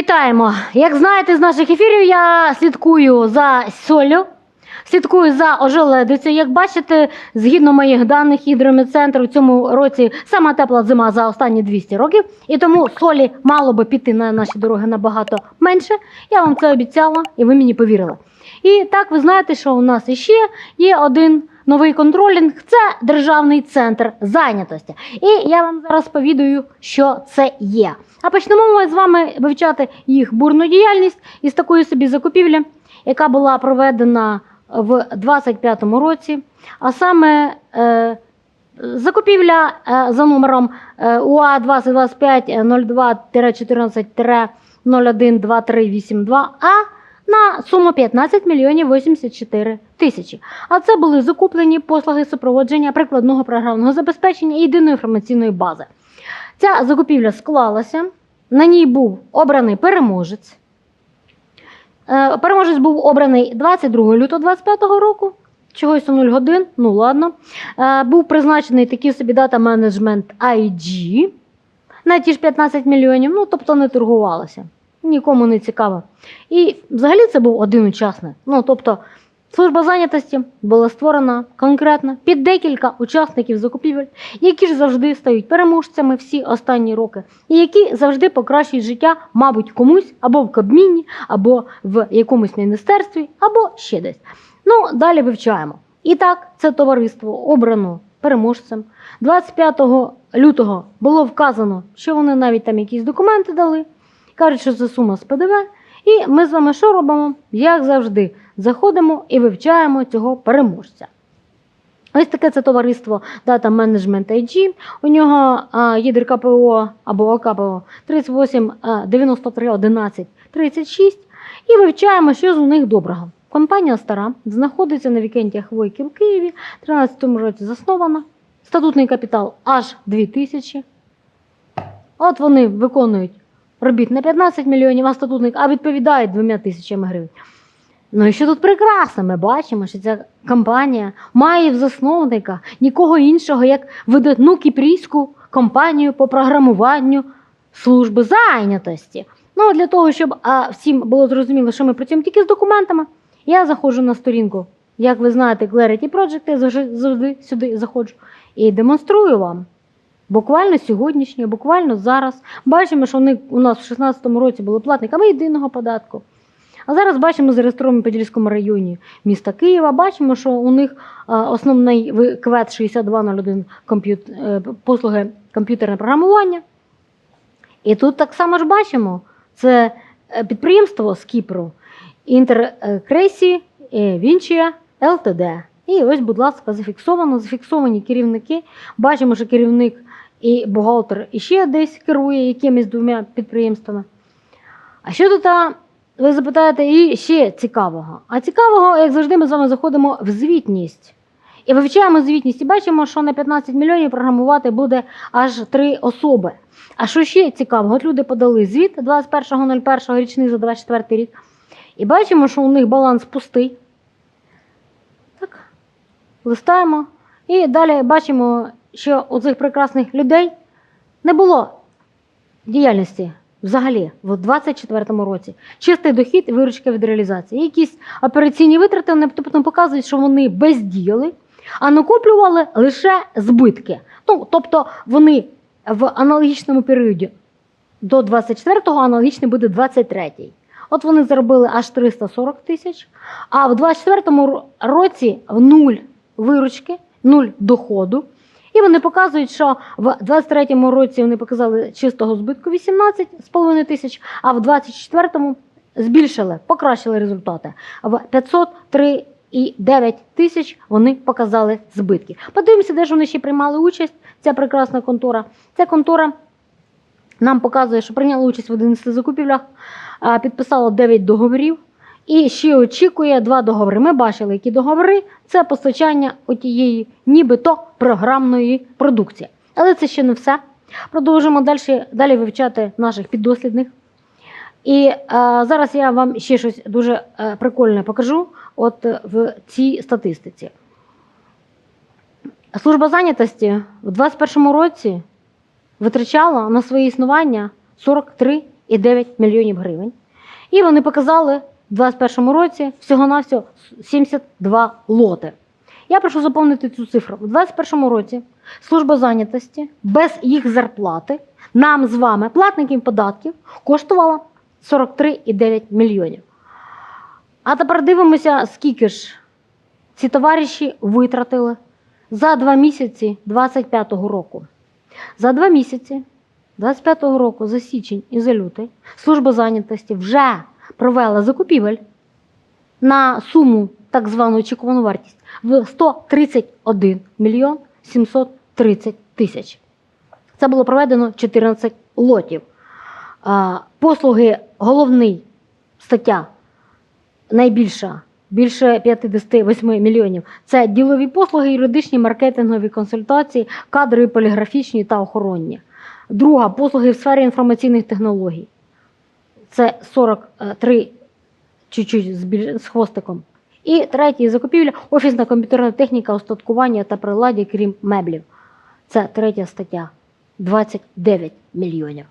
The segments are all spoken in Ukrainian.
Вітаємо! Як знаєте з наших ефірів, я слідкую за солью, слідкую за ожеледицею. Як бачите, згідно моїх даних, гідрометцентр у цьому році сама тепла зима за останні 200 років, і тому солі мало би піти на наші дороги набагато менше. Я вам це обіцяла, і ви мені повірили. І так ви знаєте, що у нас іще є один новий контролінг це державний центр зайнятості. І я вам зараз повідаю, що це є. А почнемо ми з вами вивчати їх бурну діяльність із такої собі закупівлі, яка була проведена в 25-му році. А саме е, закупівля е, за номером е, УА 2025 02 14 012382 а на суму 15 мільйонів 84 тисячі. А це були закуплені послуги супроводження прикладного програмного забезпечення і єдиної інформаційної бази. Ця закупівля склалася, на ній був обраний переможець. Е, Переможець був обраний 22 лютого 25 року. Чогось у 0 годин, ну ладно. Е, Був призначений такий собі дата менеджмент IG на ті ж 15 мільйонів, ну тобто не торгувалося. Нікому не цікаво. І взагалі це був один учасник. Ну тобто, служба зайнятості була створена конкретно під декілька учасників закупівель, які ж завжди стають переможцями всі останні роки, і які завжди покращують життя, мабуть, комусь або в Кабміні, або в якомусь міністерстві, або ще десь. Ну, далі вивчаємо. І так, це товариство обрано переможцем. 25 лютого було вказано, що вони навіть там якісь документи дали. Кажуть, що це сума з ПДВ. І ми з вами що робимо? Як завжди, заходимо і вивчаємо цього переможця. Ось таке це товариство Data Management IG. У нього ЄДР КПО або ОКПО 38 93 11 36. І вивчаємо, що з у них доброго. Компанія стара, знаходиться на вікенді Хвойки в Києві, в 13 році заснована. Статутний капітал аж 2000. От вони виконують робіт на 15 мільйонів, а статутник, а відповідають 2 тисячами гривень. Ну і що тут прекрасно, ми бачимо, що ця компанія має в засновника нікого іншого, як видатну кіпрійську компанію по програмуванню служби зайнятості. Ну, для того, щоб а, всім було зрозуміло, що ми працюємо тільки з документами, я заходжу на сторінку. Як ви знаєте, Clarity Project, я завжди сюди заходжу і демонструю вам. Буквально сьогоднішнє, буквально зараз. Бачимо, що вони у нас в 2016 році були платниками єдиного податку. А зараз бачимо зареєстровані в Подільському районі міста Києва. Бачимо, що у них основний квет 6201 комп'ют... е, послуги комп'ютерне програмування. І тут так само ж бачимо, це е, підприємство з Кіпру Інтеркресі Вінчія ЛТД. І ось, будь ласка, зафіксовано, зафіксовані керівники. Бачимо, що керівник і бухгалтер іще десь керує якимись двома підприємствами. А що тут, ви запитаєте, і ще цікавого? А цікавого, як завжди, ми з вами заходимо в звітність. І вивчаємо звітність і бачимо, що на 15 мільйонів програмувати буде аж три особи. А що ще цікавого? От люди подали звіт 21.01 річний за 24 рік. І бачимо, що у них баланс пустий. Так, листаємо. І далі бачимо, що у цих прекрасних людей не було діяльності взагалі в 24-му році. Чистий дохід і виручка від реалізації. Якісь операційні витрати вони тобто показують, що вони бездіяли, а накоплювали лише збитки. Ну, тобто вони в аналогічному періоді до 24-го аналогічний буде 23-й. От вони заробили аж 340 тисяч, а в 24-му році нуль виручки, нуль доходу. І вони показують, що в 23-му році вони показали чистого збитку 18,5 тисяч, а в 24-му збільшили, покращили результати. В 503,9 тисяч вони показали збитки. Подивимося, де ж вони ще приймали участь. Ця прекрасна контора. Ця контора нам показує, що прийняла участь в 11 закупівлях, підписала 9 договорів і ще очікує два договори. Ми бачили, які договори це постачання отієї нібито програмної продукції. Але це ще не все. Продовжимо далі, далі вивчати наших піддослідних. І е, зараз я вам ще щось дуже е, прикольне покажу от е, в цій статистиці. Служба зайнятості в 2021 році витрачала на своє існування 43 43,9 мільйонів гривень. І вони показали в 2021 році всього-навсього 72 лоти. Я прошу заповнити цю цифру. У 2021 році служба зайнятості без їх зарплати нам з вами, платників податків, коштувала 43,9 мільйонів. А тепер дивимося, скільки ж ці товариші витратили за два місяці 25-го року. За два місяці 25-го року, за січень і за лютий, служба зайнятості вже провела закупівель на суму так звану очікувану вартість в 131 мільйон 730 тисяч. Це було проведено 14 лотів. Послуги головний стаття найбільша, більше 58 мільйонів. Це ділові послуги, юридичні, маркетингові консультації, кадрові, поліграфічні та охоронні. Друга послуги в сфері інформаційних технологій. Це 43 чуть-чуть з, хвостиком. І третій закупівля офісна комп'ютерна техніка, устаткування та приладдя, крім меблів. Це третя стаття 29 мільйонів.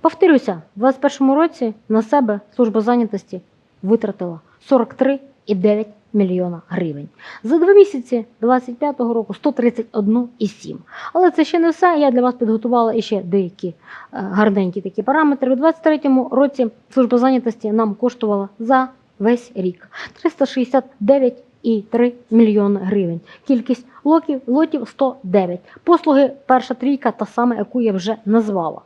Повторюся, в 2021 році на себе служба зайнятості витратила 43,9 мільйона гривень. За два місяці 2025 року 131,7. Але це ще не все. Я для вас підготувала іще деякі е, гарненькі такі параметри. У 2023 році служба зайнятості нам коштувала за весь рік 369,3 мільйони гривень. Кількість лотів, лотів 109. Послуги перша трійка, та саме, яку я вже назвала.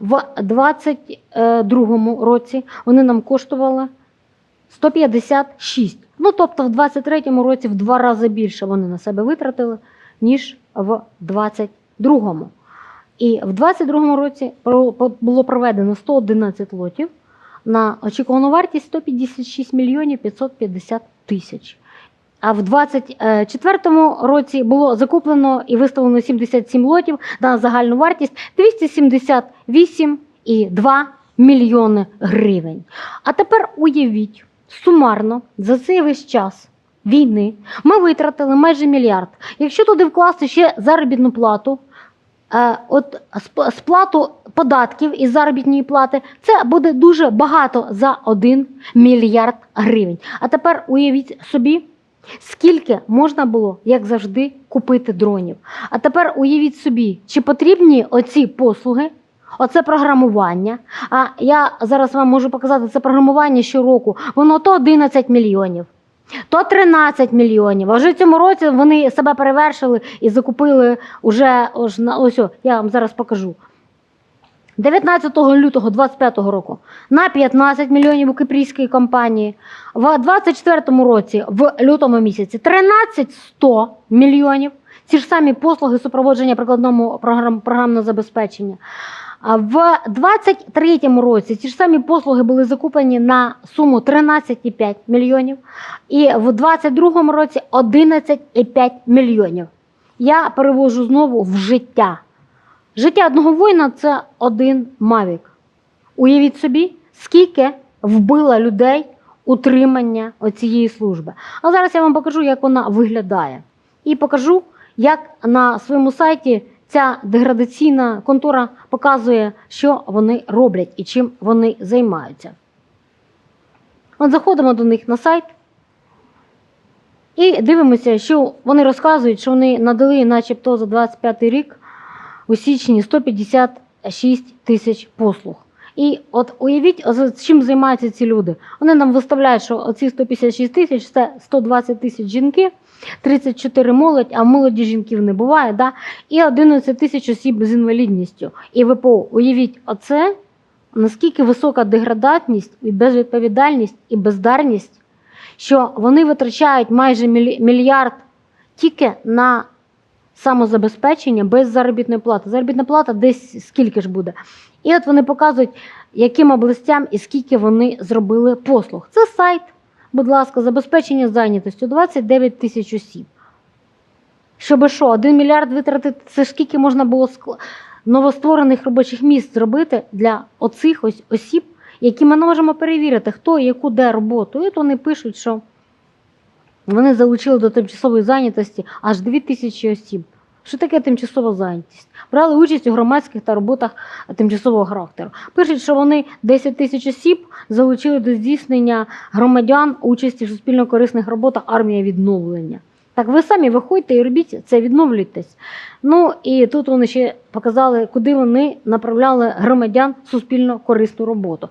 В 2022 році вони нам коштували 156. Ну, тобто в 23-му році в два рази більше вони на себе витратили, ніж в 22-му. І в 22-му році було проведено 111 лотів на очікувану вартість 156 мільйонів 550 тисяч. А в 24-му році було закуплено і виставлено 77 лотів на загальну вартість 278,2 мільйони гривень. А тепер уявіть, сумарно за цей весь час війни ми витратили майже мільярд. Якщо туди вкласти ще заробітну плату, е, от сп- сплату податків і заробітної плати, це буде дуже багато за 1 мільярд гривень. А тепер уявіть собі. Скільки можна було, як завжди, купити дронів? А тепер уявіть собі, чи потрібні оці послуги, оце програмування. А я зараз вам можу показати це програмування щороку. Воно то 11 мільйонів, то 13 мільйонів. А вже в цьому році вони себе перевершили і закупили уже ось, ось я вам зараз покажу. 19 лютого 2025 року на 15 мільйонів у кипрійської компанії. В 2024 році, в лютому місяці, 13 100 мільйонів. Ці ж самі послуги супроводження прикладному програм, програмного забезпечення. В 2023 році ці ж самі послуги були закуплені на суму 13,5 мільйонів. І в 2022 році 11,5 мільйонів. Я перевожу знову в життя. Життя одного воїна це один мавік. Уявіть собі, скільки вбила людей утримання оцієї служби. А зараз я вам покажу, як вона виглядає. І покажу, як на своєму сайті ця деградаційна контора показує, що вони роблять і чим вони займаються. От заходимо до них на сайт. І дивимося, що вони розказують, що вони надали, начебто, за 25 рік у січні 156 тисяч послуг. І от уявіть, чим займаються ці люди. Вони нам виставляють, що оці 156 тисяч це 120 тисяч жінки, 34 молодь, а молоді жінків не буває, да? і 11 тисяч осіб з інвалідністю. І ВПО, уявіть, оце наскільки висока деградатність, і безвідповідальність і бездарність, що вони витрачають майже мільярд тільки на самозабезпечення без заробітної плати. Заробітна плата десь скільки ж буде. І от вони показують, яким областям і скільки вони зробили послуг. Це сайт, будь ласка, забезпечення зайнятостю 29 тисяч осіб. Щоб що, 1 мільярд витратити, це скільки можна було новостворених робочих місць зробити для оцих ось осіб, які ми не можемо перевірити, хто і яку де роботу. І от вони пишуть, що вони залучили до тимчасової зайнятості аж 2 тисячі осіб. Що таке тимчасова зайнятість. Брали участь у громадських та роботах тимчасового характеру. Пишуть, що вони 10 тисяч осіб залучили до здійснення громадян участі в суспільно-корисних роботах армія відновлення. Так ви самі виходьте і робіть це, відновлюйтесь. Ну і тут вони ще показали, куди вони направляли громадян в суспільно корисну роботу.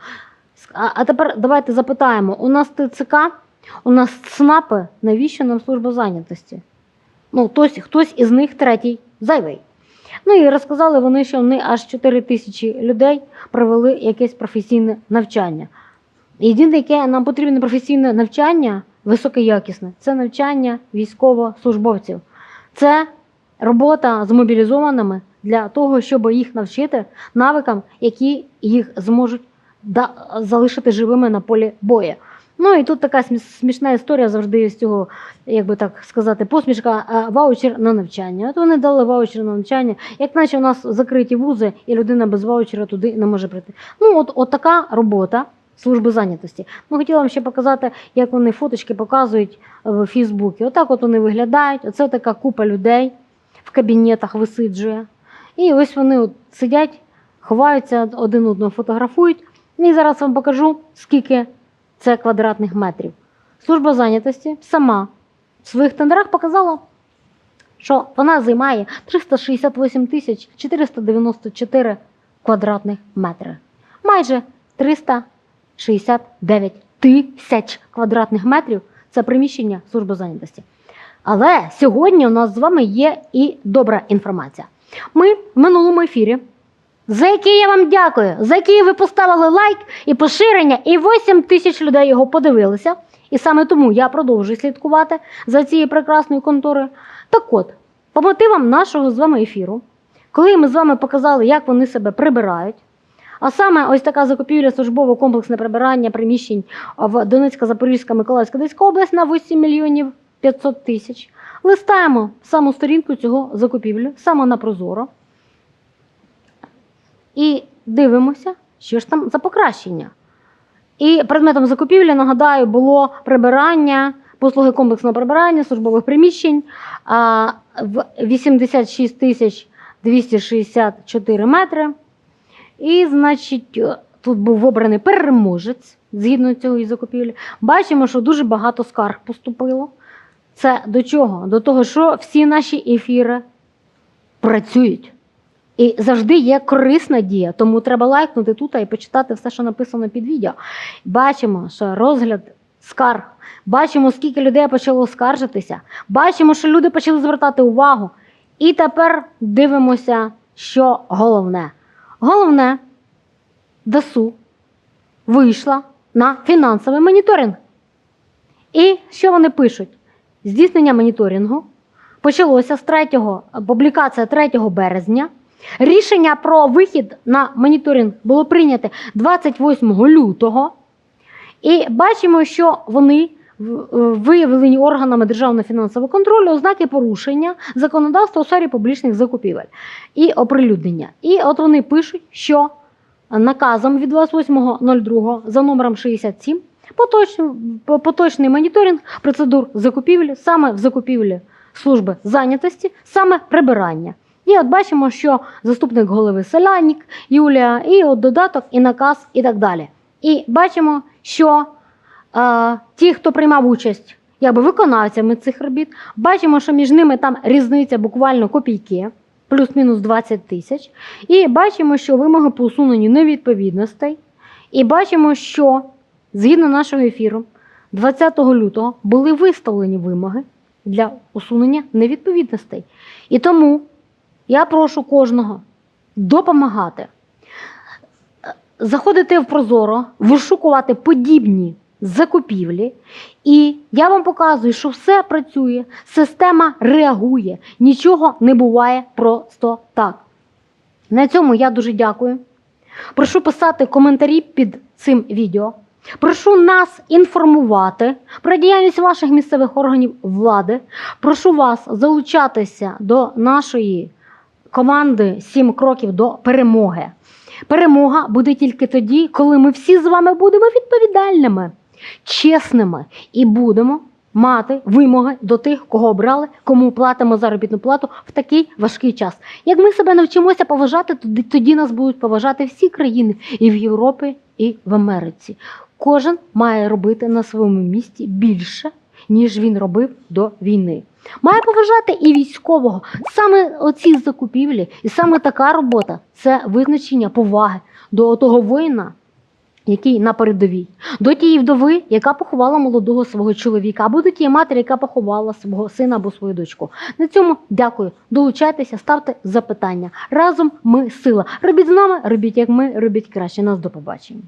А, а тепер давайте запитаємо: у нас ТЦК, у нас ЦНАПи, навіщо нам служба зайнятості? Ну, хтось, хтось із них третій зайвий. Ну і розказали вони, що вони аж 4 тисячі людей провели якесь професійне навчання. Єдине, яке нам потрібне професійне навчання, високоякісне, це навчання військовослужбовців. Це робота з мобілізованими для того, щоб їх навчити навикам, які їх зможуть залишити живими на полі бою. Ну і тут така смішна історія завжди з цього, як би так сказати, посмішка е, ваучер на навчання. От вони дали ваучер на навчання, як наче у нас закриті вузи, і людина без ваучера туди не може прийти. Ну, от, от така робота служби зайнятості. Ну, хотіла вам ще показати, як вони фоточки показують в Фейсбуці. Отак от вони виглядають. Оце така купа людей в кабінетах висиджує. І ось вони от сидять, ховаються один одного, фотографують. І зараз вам покажу, скільки це квадратних метрів. Служба зайнятості сама в своїх тендерах показала, що вона займає 368 тисяч 494 квадратних метри. Майже 369 тисяч квадратних метрів це приміщення служби зайнятості. Але сьогодні у нас з вами є і добра інформація. Ми в минулому ефірі за який я вам дякую, за який ви поставили лайк і поширення, і 8 тисяч людей його подивилися. І саме тому я продовжую слідкувати за цією прекрасною конторою. Так от, по мотивам нашого з вами ефіру, коли ми з вами показали, як вони себе прибирають, а саме ось така закупівля службово комплексне прибирання приміщень в Донецька, Запорізька, Миколаївська, Одеська область на 8 мільйонів 500 тисяч. Листаємо саму сторінку цього закупівлю, саме на Прозоро. І дивимося, що ж там за покращення. І предметом закупівлі, нагадаю, було прибирання, послуги комплексного прибирання, службових приміщень в 86 тисяч 264 метри. І, значить, е, тут був обраний переможець згідно цього і закупівлі. Бачимо, що дуже багато скарг поступило. Це до чого? До того, що всі наші ефіри працюють. І завжди є корисна дія, тому треба лайкнути тут і почитати все, що написано під відео. Бачимо, що розгляд скарг, бачимо, скільки людей почало скаржитися, бачимо, що люди почали звертати увагу. І тепер дивимося, що головне. Головне, ДСУ вийшла на фінансовий моніторинг. І що вони пишуть? Здійснення моніторингу почалося з 3, публікація 3 березня. Рішення про вихід на моніторинг було прийнято 28 лютого. І бачимо, що вони виявлені органами державного фінансового контролю ознаки порушення законодавства у сфері публічних закупівель і оприлюднення. І от вони пишуть, що наказом від 28.02 за номером 67 поточний, поточний моніторинг процедур закупівлі саме в закупівлі служби зайнятості, саме прибирання. І от бачимо, що заступник голови Селянік, Юлія, і от додаток, і наказ, і так далі. І бачимо, що е, ті, хто приймав участь якби виконавцями цих робіт, бачимо, що між ними там різниця буквально копійки, плюс-мінус 20 тисяч. І бачимо, що вимоги по усуненню невідповідностей. І бачимо, що згідно нашого ефіру, 20 лютого були виставлені вимоги для усунення невідповідностей. І тому я прошу кожного допомагати, заходити в Прозоро, вишукувати подібні закупівлі. І я вам показую, що все працює, система реагує, нічого не буває просто так. На цьому я дуже дякую. Прошу писати коментарі під цим відео. Прошу нас інформувати про діяльність ваших місцевих органів влади. Прошу вас залучатися до нашої команди «Сім кроків до перемоги. Перемога буде тільки тоді, коли ми всі з вами будемо відповідальними, чесними і будемо мати вимоги до тих, кого обрали, кому платимо заробітну плату в такий важкий час. Як ми себе навчимося поважати, тоді, нас будуть поважати всі країни і в Європі, і в Америці. Кожен має робити на своєму місці більше, ніж він робив до війни. Має поважати і військового. Саме оці закупівлі, і саме така робота це визначення поваги до того воїна, який на передовій, до тієї вдови, яка поховала молодого свого чоловіка, або до тієї матері, яка поховала свого сина або свою дочку. На цьому дякую. Долучайтеся, ставте запитання. Разом ми сила. Робіть з нами, робіть як ми, робіть краще. Нас до побачення.